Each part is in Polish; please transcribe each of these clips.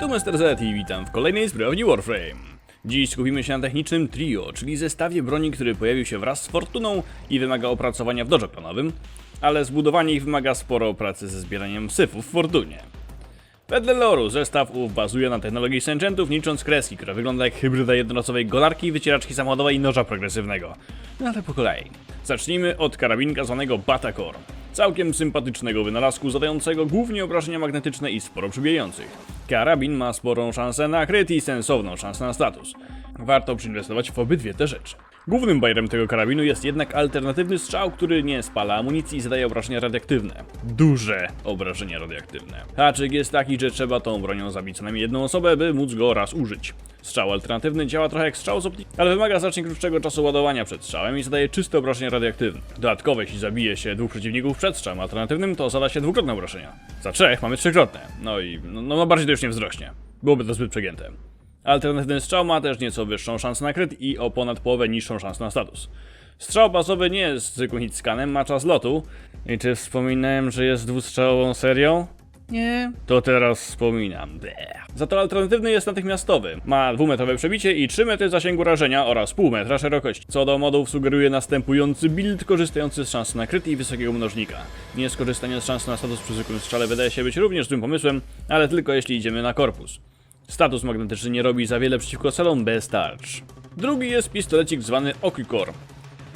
Tu Mr. Z i witam w kolejnej sprawni Warframe. Dziś skupimy się na technicznym trio, czyli zestawie broni, który pojawił się wraz z Fortuną i wymaga opracowania w dojo planowym, ale zbudowanie ich wymaga sporo pracy ze zbieraniem syfów w Fortunie. Wedle loru zestaw ów bazuje na technologii Senchentów, nicząc kreski, która wygląda jak hybryda jednorazowej golarki, wycieraczki samochodowej i noża progresywnego. No ale po kolei. Zacznijmy od karabinka zwanego Batacor. Całkiem sympatycznego wynalazku, zadającego głównie obrażenia magnetyczne i sporo przybijających. Karabin ma sporą szansę na kryt i sensowną szansę na status. Warto przyinwestować w obydwie te rzeczy. Głównym bajerem tego karabinu jest jednak alternatywny strzał, który nie spala amunicji i zadaje obrażenia radioaktywne. Duże obrażenia radioaktywne. Haczyk jest taki, że trzeba tą bronią zabić co najmniej jedną osobę, by móc go raz użyć. Strzał alternatywny działa trochę jak strzał z optik, ale wymaga znacznie krótszego czasu ładowania przed strzałem i zadaje czyste obrażenia radioaktywne. Dodatkowo, jeśli zabije się dwóch przeciwników przed strzałem alternatywnym, to zada się dwukrotne obrażenia. Za trzech mamy trzykrotne. No i no, no bardziej to już nie wzrośnie. Byłoby to zbyt przegięte. Alternatywny strzał ma też nieco wyższą szansę na kryt i o ponad połowę niższą szansę na status. Strzał bazowy nie jest zwykłym hitscanem, ma czas lotu. I czy wspominałem, że jest dwustrzałową serią? Nie. To teraz wspominam. Bleh. Za to alternatywny jest natychmiastowy. Ma dwumetrowe przebicie i 3 metry zasięgu rażenia oraz pół metra szerokości. Co do modów sugeruje następujący build korzystający z szansy na kryt i wysokiego mnożnika. Nie skorzystanie z szansy na status przy zwykłym strzale wydaje się być również złym pomysłem, ale tylko jeśli idziemy na korpus. Status magnetyczny nie robi za wiele przeciwko celom bez tarcz. Drugi jest pistolecik zwany Ocucor.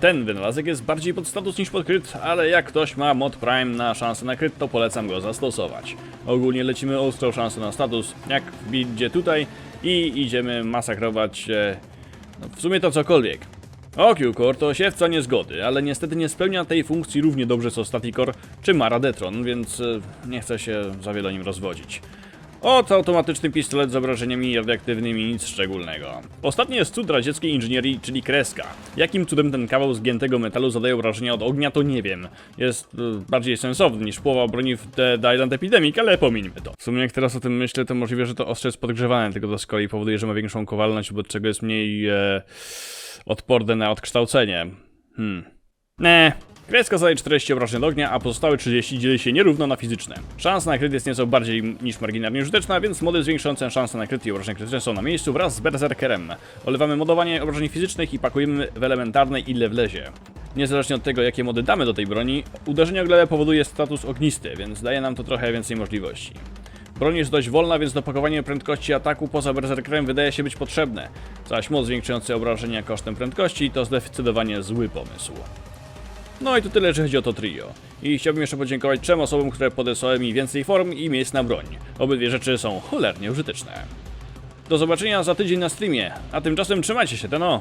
Ten wynalazek jest bardziej pod status niż pod kryt, ale jak ktoś ma mod Prime na szansę na kryt, to polecam go zastosować. Ogólnie lecimy ostrą szansę na status, jak w buildzie tutaj i idziemy masakrować e, no, w sumie to cokolwiek. Ocucor to siewca niezgody, ale niestety nie spełnia tej funkcji równie dobrze co Staticor czy Mara Detron, więc e, nie chcę się za wiele nim rozwodzić. Oto automatyczny pistolet z obrażeniami radioaktywnymi, nic szczególnego. Ostatni jest cud radzieckiej inżynierii, czyli kreska. Jakim cudem ten kawał zgiętego metalu zadaje obrażenia od ognia, to nie wiem. Jest e, bardziej sensowny niż połowa broni w The Island Epidemic, ale pomińmy to. W sumie jak teraz o tym myślę, to możliwe, że to ostrze jest podgrzewane, tylko to z kolei powoduje, że ma większą kowalność, wobec czego jest mniej e, odporne na odkształcenie. Hmm. Nie. Kreska zadaje 40 obrażeń od ognia, a pozostałe 30 dzieli się nierówno na fizyczne. Szansa na kryt jest nieco bardziej niż marginalnie użyteczna, więc mody zwiększające szanse na kryt i obrażeń krytyczne są na miejscu wraz z Berserkerem. Olewamy modowanie obrażeń fizycznych i pakujemy w elementarnej ile wlezie. Niezależnie od tego, jakie mody damy do tej broni, uderzenie o glebę powoduje status ognisty, więc daje nam to trochę więcej możliwości. Broń jest dość wolna, więc dopakowanie prędkości ataku poza berserkerem wydaje się być potrzebne, zaś moc zwiększający obrażenia kosztem prędkości to zdecydowanie zły pomysł. No i to tyle, jeżeli chodzi o to trio. I chciałbym jeszcze podziękować trzem osobom, które podesłały mi więcej form i miejsc na broń. Obydwie rzeczy są cholernie użyteczne. Do zobaczenia za tydzień na streamie, a tymczasem trzymajcie się, no.